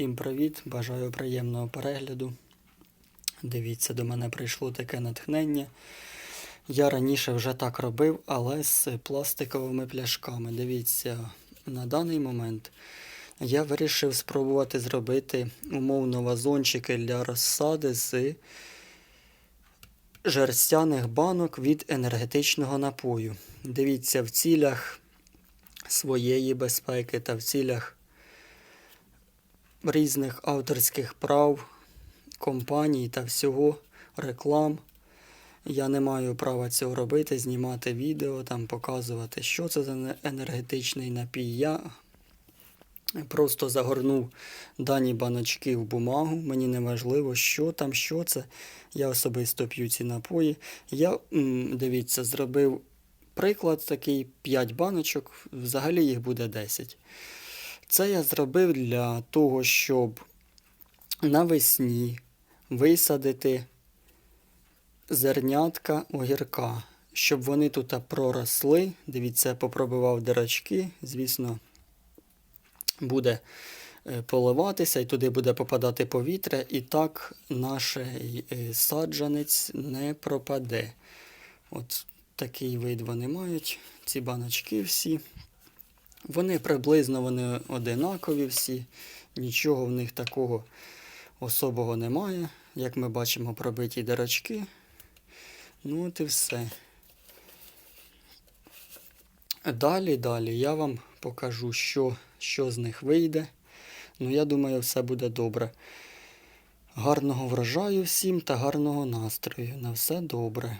Всім привіт! Бажаю приємного перегляду. Дивіться, до мене прийшло таке натхнення. Я раніше вже так робив, але з пластиковими пляшками. Дивіться, на даний момент я вирішив спробувати зробити умовно вазончики для розсади з жерстяних банок від енергетичного напою. Дивіться, в цілях своєї безпеки та в цілях різних авторських прав, компаній та всього реклам. Я не маю права цього робити, знімати відео, там показувати, що це за енергетичний напій. Я просто загорнув дані баночки в бумагу. Мені не важливо, що там, що це. Я особисто п'ю ці напої. Я, дивіться, зробив приклад такий: 5 баночок, взагалі їх буде 10. Це я зробив для того, щоб навесні висадити зернятка огірка, щоб вони тут проросли. Дивіться, попробував дирочки. Звісно, буде е, поливатися і туди буде попадати повітря, і так наш е, саджанець не пропаде. От такий вид вони мають, ці баночки всі. Вони приблизно вони одинакові всі, нічого в них такого особого немає. Як ми бачимо, пробиті дирочки. Ну от і все. Далі, далі я вам покажу, що, що з них вийде. Ну, я думаю, все буде добре. Гарного врожаю всім та гарного настрою. На все добре.